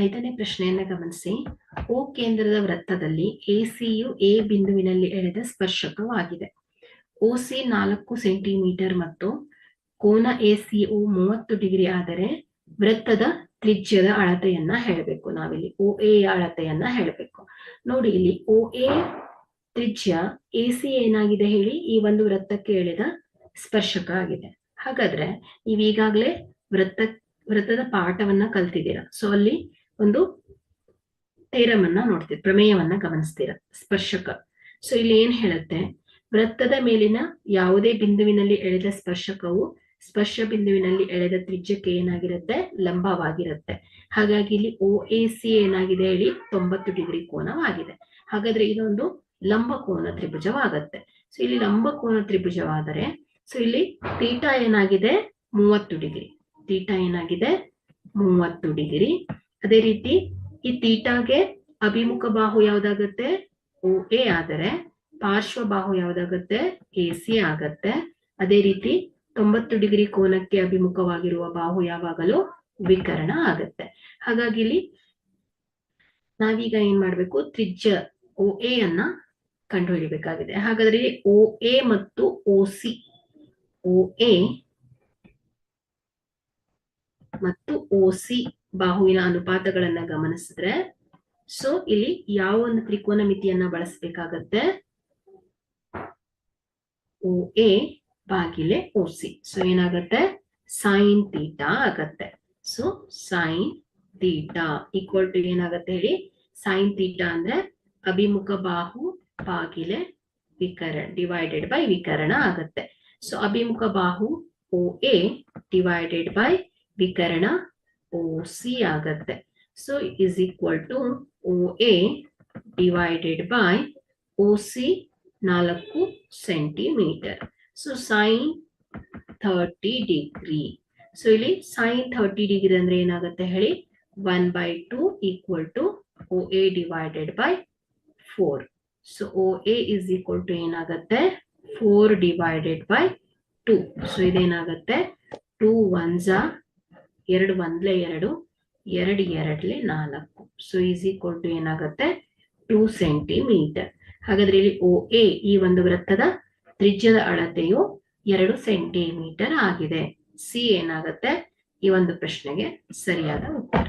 ಐದನೇ ಪ್ರಶ್ನೆಯನ್ನ ಗಮನಿಸಿ. ಓ ಕೇಂದ್ರದ ವೃತ್ತದಲ್ಲಿ ಎಸಿಯು ಎ ಬಿಂದುವಿನಲ್ಲಿ ಎಳೆದ ಸ್ಪರ್ಶಕವಾಗಿದೆ. ಓಸಿ ನಾಲ್ಕು ಸೆಂಟಿಮೀಟರ್ ಮತ್ತು ಕೋನ ಎಸಿಒ ಮೂವತ್ತು ಡಿಗ್ರಿ ಆದರೆ ವೃತ್ತದ ತ್ರಿಜ್ಯದ ಅಳತೆಯನ್ನ ಹೇಳಬೇಕು. ನಾವಿಲ್ಲಿ ಓ ಎ ಅಳತೆಯನ್ನ ಹೇಳಬೇಕು. ನೋಡಿ, ಇಲ್ಲಿ ಓ ಎ ತ್ರಿಜ್ಯ ಎ ಏನಾಗಿದೆ ಹೇಳಿ? ಈ ಒಂದು ವೃತ್ತಕ್ಕೆ ಎಳೆದ ಸ್ಪರ್ಶಕ ಆಗಿದೆ. ಹಾಗಾದ್ರೆ ನೀವು ಈಗಾಗಲೇ ವೃತ್ತ, ವೃತ್ತದ ಪಾಠವನ್ನ ಕಲ್ತಿದ್ದೀರಾ? ಸೊ ಅಲ್ಲಿ ಒಂದು ಥೈರಮನ್ನ ನೋಡ್ತೀವಿ ಪ್ರಮೇಯವನ್ನ ಗಮನಿಸ್ತೀರ, ಸ್ಪರ್ಶಕ. ಸೊ ಇಲ್ಲಿ ಏನ್ ಹೇಳುತ್ತೆ? ವೃತ್ತದ ಮೇಲಿನ ಯಾವುದೇ ಬಿಂದುವಿನಲ್ಲಿ ಎಳೆದ ಸ್ಪರ್ಶಕವು ಸ್ಪರ್ಶ ಬಿಂದುವಿನಲ್ಲಿ ಎಳೆದ ತ್ರಿಜ್ಯಕ್ಕೆ ಏನಾಗಿರುತ್ತೆ? ಲಂಬವಾಗಿರುತ್ತೆ. ಹಾಗಾಗಿ ಇಲ್ಲಿ ಓ ಎ ಸಿ ಏನಾಗಿದೆ ಹೇಳಿ? ತೊಂಬತ್ತು ಡಿಗ್ರಿ ಕೋನವಾಗಿದೆ. ಹಾಗಾದ್ರೆ ಇದೊಂದು ಲಂಬ ಕೋನ ತ್ರಿಭುಜವಾಗತ್ತೆ. ಸೊ ಇಲ್ಲಿ ಲಂಬ ಕೋನ ತ್ರಿಭುಜವಾದರೆ ಸೊ ಇಲ್ಲಿ ತೀಟಾ ಏನಾಗಿದೆ? ಮೂವತ್ತು ಡಿಗ್ರಿ. ತೀಟಾ ಏನಾಗಿದೆ? ಮೂವತ್ತು ಡಿಗ್ರಿ. ಅದೇ ರೀತಿ ಈ ತೀಟಾಗೆ ಅಭಿಮುಖ ಬಾಹು ಯಾವ್ದಾಗತ್ತೆ? ಓ, ಎ ಆದರೆ ಪಾರ್ಶ್ವ ಬಾಹು ಯಾವ್ದಾಗತ್ತೆ? ಎ, ಸಿ ಆಗತ್ತೆ. ಅದೇ ರೀತಿ ತೊಂಬತ್ತು ಡಿಗ್ರಿ ಕೋನಕ್ಕೆ ಅಭಿಮುಖವಾಗಿರುವ ಬಾಹು ಯಾವಾಗಲೂ ವಿಕರಣ ಆಗತ್ತೆ. ಹಾಗಾಗಿ ಇಲ್ಲಿ ನಾವೀಗ ಏನ್ ಮಾಡ್ಬೇಕು? ತ್ರಿಜ್ಯ ಓ, ಎ ಅನ್ನ ಕಂಡುಹಿಡಿಬೇಕಾಗಿದೆ. ಹಾಗಾದ್ರೆ ಓ, ಎ ಮತ್ತು ಓ, ಸಿ, ಓ, ಎ ಮತ್ತು ಓ, ಸಿ ಬಾಹುವಿನ ಅನುಪಾತಗಳನ್ನ ಗಮನಿಸಿದ್ರೆ ಸೊ ಇಲ್ಲಿ ಯಾವ ಒಂದು ತ್ರಿಕೋನ ಮಿತಿಯನ್ನ ಬಳಸಬೇಕಾಗತ್ತೆ? ಓ ಎ ಬಾಗಿಲೆ ಓ ಸಿ ಸೊ ಏನಾಗತ್ತೆ? ಸೈನ್ ತೀಟಾ ಆಗತ್ತೆ. So sine theta equal to ಏನಾಗತ್ತೆ ಹೇಳಿ? ಸೈನ್ ತೀಟಾ ಅಂದ್ರೆ ಅಭಿಮುಖ ಬಾಹು ಬಾಗಿಲೆ ವಿಕರಣ ಡಿವೈಡೆಡ್ ಬೈ ವಿಕರಣ ಆಗತ್ತೆ. ಸೊ ಅಭಿಮುಖ ಬಾಹು ಓ ಎ ಡಿವೈಡೆಡ್ ಬೈ ವಿಕರಣ ಓ ಸಿ ಆಗತ್ತೆ. So is equal to O A divided by O C ನಾಲ್ಕು centimetre so sine thirty degree so ಇಲ್ಲಿ ಸೈನ್ ಥರ್ಟಿ ಡಿಗ್ರಿ ಅಂದ್ರೆ ಏನಾಗುತ್ತೆ ಹೇಳಿ? One by two equal to O A divided by four so O A is equal to ಏನಾಗುತ್ತೆ? Four divided by two so ಇದೇನಾಗುತ್ತೆ? Two ones ಎರಡು ಒಂದ್ಲೆ ಎರಡು ಎರಡು ಎರಡ್ಲೆ ನಾಲ್ಕು. ಸೊ ಈಸ್ ಈಕ್ವಲ್ ಟು ಏನಾಗುತ್ತೆ? ಟೂ ಸೆಂಟಿಮೀಟರ್ ಹಾಗಾದ್ರೆ ಇಲ್ಲಿ ಓ ಎ ಈ ಒಂದು ವೃತ್ತದ ತ್ರಿಜ್ಯದ ಅಳತೆಯು ಎರಡು ಸೆಂಟಿಮೀಟರ್ ಆಗಿದೆ. ಸಿ ಏನಾಗುತ್ತೆ? ಈ ಒಂದು ಪ್ರಶ್ನೆಗೆ ಸರಿಯಾದ ಉತ್ತರ.